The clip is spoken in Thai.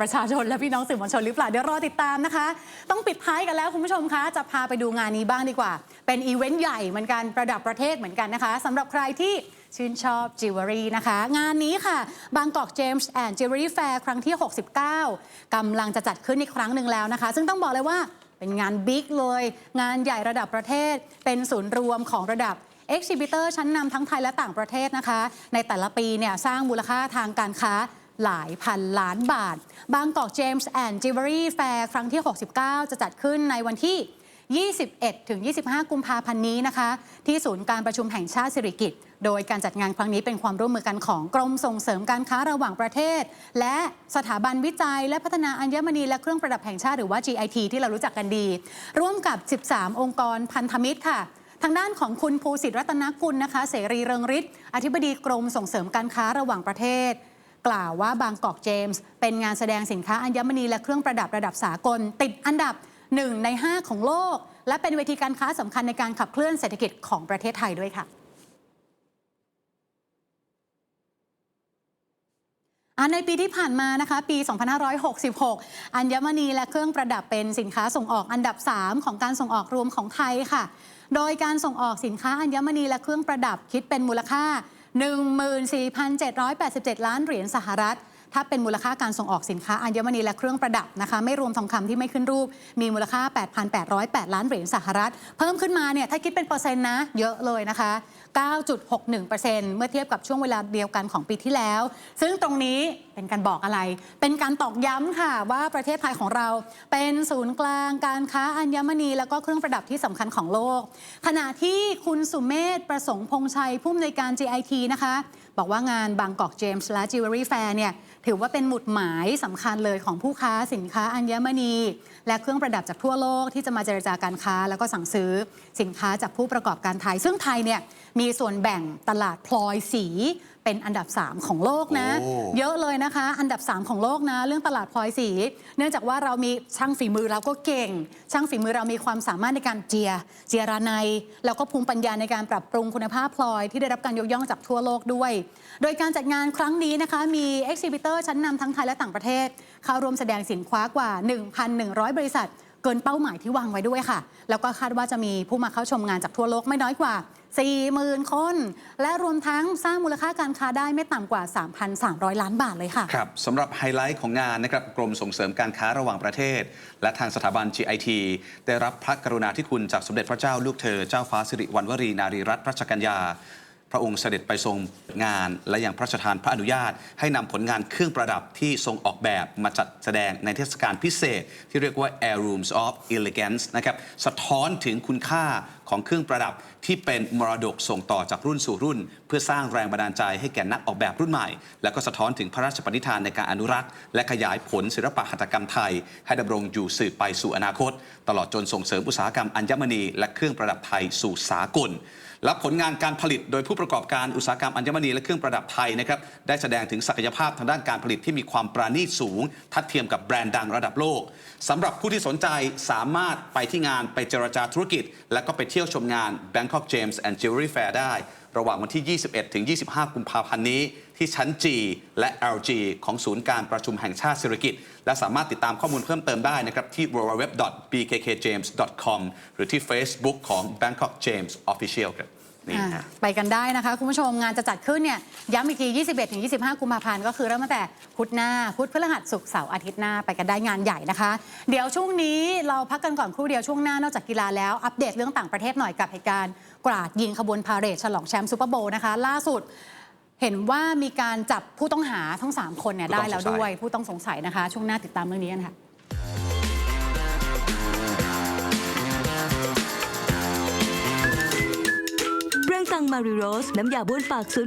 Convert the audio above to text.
ประชาชนและพี่น้องสื่อมวลชนหรือเปล่าเดี๋ยวรอติดตามนะคะ ต้องปิดท้ายกันแล้วคุณผู้ชมคะจะพาไปดูงานนี้บ้างดีกว่า เป็นอีเวนต์ใหญ่เหมือนกันประดับประเทศเหมือนกันนะคะสำหรับใครที่ชื่นชอบจิวเวลรี่นะคะ งานนี้ค่ะบางกอกเจมส์แอนด์จิวเวลรี่แฟร์ครั้งที่ 69กำลังจะจัดขึ้นอีกครั้งหนึ่งแล้วนะคะ ซึ่งต้องบอกเลยว่าเป็นงานบิ๊กเลย งานใหญ่ระดับประเทศ เป็นศูนย์รวมของระดับเอ็กซิบิเตอร์ชั้นนำทั้งไทยและต่างประเทศนะคะ ในแต่ละปีเนี่ยสร้างมูลค่าทางการค้า หลายพันล้านบาท บางกอกเจมส์แอนด์จิวเวลรี่แฟร์ครั้งที่ 69 จะจัดขึ้นในวันที่ 21 ถึง 25 กุมภาพันธ์นี้นะคะ ที่ศูนย์การประชุมแห่งชาติสิริกิติ์โดยการจัดงานครั้งนี้เป็นความร่วมมือกันของกรมส่งเสริมการค้าระหว่างประเทศ และสถาบันวิจัย และพัฒนาอัญมณีและเครื่องประดับแห่งชาติหรือว่า GIT ที่เรารู้จักกันดี ร่วมกับ 13 องค์กรพันธมิตรค่ะทางด้านของคุณภูสิทธิรัตนกุลนะคะ เสรีเริงฤทธิ์อธิบดีกรมส่งเสริมการค้าระหว่างประเทศ กล่าวว่าบางกอกเจมส์เป็นงานแสดงสินค้าอัญมณีและเครื่องประดับระดับสากล ติดอันดับ 1 ใน 5 ของโลก และเป็นเวทีการค้าสำคัญในการขับเคลื่อนเศรษฐกิจของประเทศไทยด้วยค่ะอะในปีที่ผ่านมานะคะปี 2566 อัญมณีและเครื่องประดับเป็นสินค้าส่งออกอันดับ 3 ของการส่งออกรวมของไทยค่ะ โดยการส่งออกสินค้าอัญมณีและเครื่องประดับคิดเป็นมูลค่า 14,787 ล้านเหรียญสหรัฐ ถ้าเป็นมูลค่าการส่งออกสินค้าอัญมณีและเครื่องประดับนะคะ ไม่รวมทองคำที่ไม่ขึ้นรูป มีมูลค่า 8,808 ล้านเหรียญสหรัฐ เพิ่มขึ้นมาเนี่ยถ้าคิดเป็นเปอร์เซ็นต์นะ เยอะเลยนะคะ9.61%เมื่อเทียบกับช่วงเวลาเดียวกันของปีที่แล้ว ซึ่งตรงนี้เป็นการบอกอะไร เป็นการตอกย้ำค่ะว่าประเทศไทยของเราเป็นศูนย์กลางการค้าอัญมณีแล้วก็เครื่องประดับที่สำคัญของโลก ขณะที่คุณสุเมธประสงค์พงชัยผู้อำนวยการ GIT นะคะ บอกว่างานบางกอกเจมส์และจิวเวลรี่แฟร์เนี่ยถือว่าเป็นหมุดหมายสำคัญเลยของผู้ค้าสินค้าอัญมณี และเครื่องประดับจากทั่วโลกที่จะมาเจรจาการค้า แล้วก็สั่งซื้อสินค้าจากผู้ประกอบการไทย ซึ่งไทยเนี่ยมีส่วนแบ่งตลาดพลอยสีเป็นอันดับ 3 ของโลกนะโอ้เยอะเลยนะคะ อันดับ 3 ของโลกนะ เรื่องตลาดพลอยสี เนื่องจากว่าเรามีช่างฝีมือเราก็เก่ง ช่างฝีมือเรามีความสามารถในการเจีย เจียระไนแล้วก็ภูมิปัญญาในการปรับปรุงคุณภาพพลอยที่ได้รับการยกย่องจากทั่วโลกด้วย โดยการจัดงานครั้งนี้นะคะ มีเอ็กซิบิเตอร์ชั้นนำทั้งไทยและต่างประเทศ เข้าร่วมแสดงสินค้ากว่า 1,100 บริษัท เกินเป้าหมายที่วางไว้ด้วยค่ะ แล้วก็คาดว่าจะมีผู้มาเข้าชมงานจากทั่วโลกไม่น้อยกว่า 40,000 คน และรวมทั้งสร้างมูลค่าการค้าได้ไม่ต่ำกว่า 3,300 ล้านบาทเลยค่ะ ครับสำหรับไฮไลท์ของงานนะครับกรมส่งเสริมการค้าระหว่างประเทศ และทางสถาบัน GIT ได้รับพระกรุณาธิคุณจากสมเด็จพระเจ้าลูกเธอ เจ้าฟ้าสิริวัณวรีนารีรัตนรัชกัญญาพระองค์เสด็จไปทรงงานและยังพระราชทานพระอนุญาต ให้นำผลงานเครื่องประดับที่ทรงออกแบบมาจัดแสดงในเทศกาลพิเศษ ที่เรียกว่า Air Rooms of Elegance นะครับ สะท้อนถึงคุณค่า ของเครื่องประดับที่เป็นมรดกส่งต่อจากรุ่นสู่รุ่น เพื่อสร้างแรงบันดาลใจให้แก่นักออกแบบรุ่นใหม่ และก็สะท้อนถึงพระราชปณิธานในการอนุรักษ์ และขยายผลศิลปะหัตถกรรมไทย ให้ดำรงอยู่สืบไปสู่อนาคต ตลอดจนส่งเสริมอุตสาหกรรมอัญมณี และเครื่องประดับไทยสู่สากลและผลงานการผลิตโดยผู้ประกอบการอุตสาหกรรมอัญมณีและเครื่องประดับไทยนะครับได้แสดงถึงศักยภาพทางด้านการผลิตที่มีความปราณีตสูง ทัดเทียมกับแบรนด์ดังระดับโลกสำหรับผู้ที่สนใจสามารถไปที่งานไปเจรจาธุรกิจ และก็ไปเที่ยวที่ยวชมงาน Bangkok James and Jewelry Fair ได้ ระหว่างวันที่ 21 ถึง 25 กุมภาพันธ์นี้ ที่ชั้น G และ LG ของศูนย์การประชุมแห่งชาติเศรษฐกิจและสามารถติดตามข้อมูลเพิ่มเติมได้นะครับ ที่ www.bkkjames.com หรือที่ Facebook ของ Bangkok James Official ครับ นี่อ่าฮะไปกันได้นะคะคุณผู้ชมงานจะจัดขึ้นเนี่ยย้ำอีกที 21ถึง25 กุมภาพันธ์ก็คือเริ่มตั้งแต่พุธหน้าพุธพฤหัสศุกร์เสาร์อาทิตย์หน้าไปกันได้งานใหญ่นะคะ เดี๋ยวช่วงนี้เราพักกันก่อนครู่เดียวช่วงหน้านอกจากกีฬาแล้วอัปเดตเรื่องต่างประเทศหน่อยกับเหตุการณ์กราดยิงขบวนพาเหรดฉลองแชมป์ซูเปอร์โบว์นะคะ ล่าสุด เห็นว่ามีการจับผู้ต้องหาทั้ง 3 คนเนี่ยผู้ได้ต้องแล้วสงสัยด้วยผู้ต้องสงสัยนะคะ ช่วงหน้าติดตามเรื่องนี้กันค่ะ มาริโรส น้ำยาบ้วนปากศูนย์